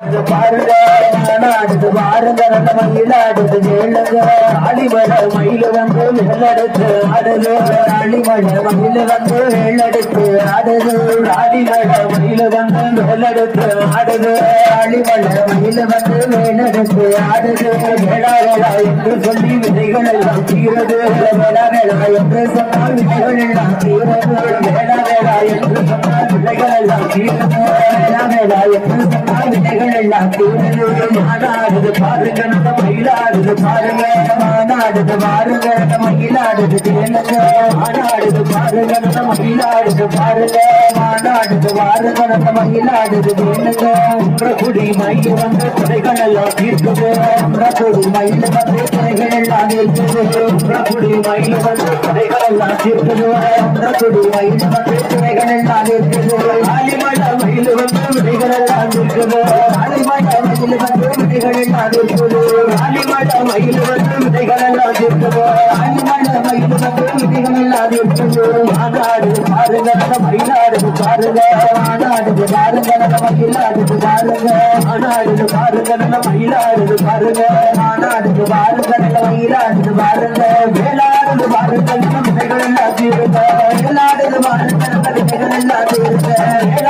பாருங்க நாடுது பாருங்க நல்ல மயிலாடுது கேளுங்க அழிமழ மயில வந்து மேலடுத்து அடுது அடிமழ மயில வந்து மேலடுத்து அடுது அடிமழ மயில வந்து மேலடுத்து அடுது அழிமழ மயில வந்து வெள்ளெடுத்து ஆடுது வேளா என்று சொல்லி விதைகள் எல்லாம் தீரது. வேளாவேளா என்று சொன்னால் விதைகள் எல்லாம் தீரது. வேளா வேளா வேளா என்று சொன்னால் விதைகள் எல்லாம் தீரது மாநாடுது பாருங்க நம்ம மயிலாடுது பாருங்க மாநாடுது பாருங்க நம்ம மயிலாடுது கேளுங்க மாநாடுது பாருங்க நம்ம மயிலாடுது பாருங்க மாநாடுது பாருங்க நம்ம மயிலாடுது கேளுங்க குடி மயில் வந்து குறைகள் எல்லாம் தீர்க்குது குடி மயில் வந்து குறைகள் எல்லாம் தீர்க்குது குடி மயில் வந்து குறைகள் எல்லாம் தீர்க்குது குடி மயில் வந்து குறைகள் எல்லாம் தீர்க்குது ஆலிமல மயில் வந்து விடைகள் மயில் வந்து விடைகள் எல்லாம் தீர்க்குது மயில் வந்து விடைகள் எல்லாம் தீர்க்குது மயில் வந்து விடைகள் எல்லாம் மாநாடு பாருங்க மயிலாடு பாருங்க. மாநாடு பாருங்க மயிலாடு பாருங்க. மாநாடு பாருங்க மயிலாடு பாருங்க. மாநாடு பாருங்க மயிலாடு பாருங்க. வேளாடு பாருங்க வேளாடு பாருங்க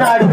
நாடு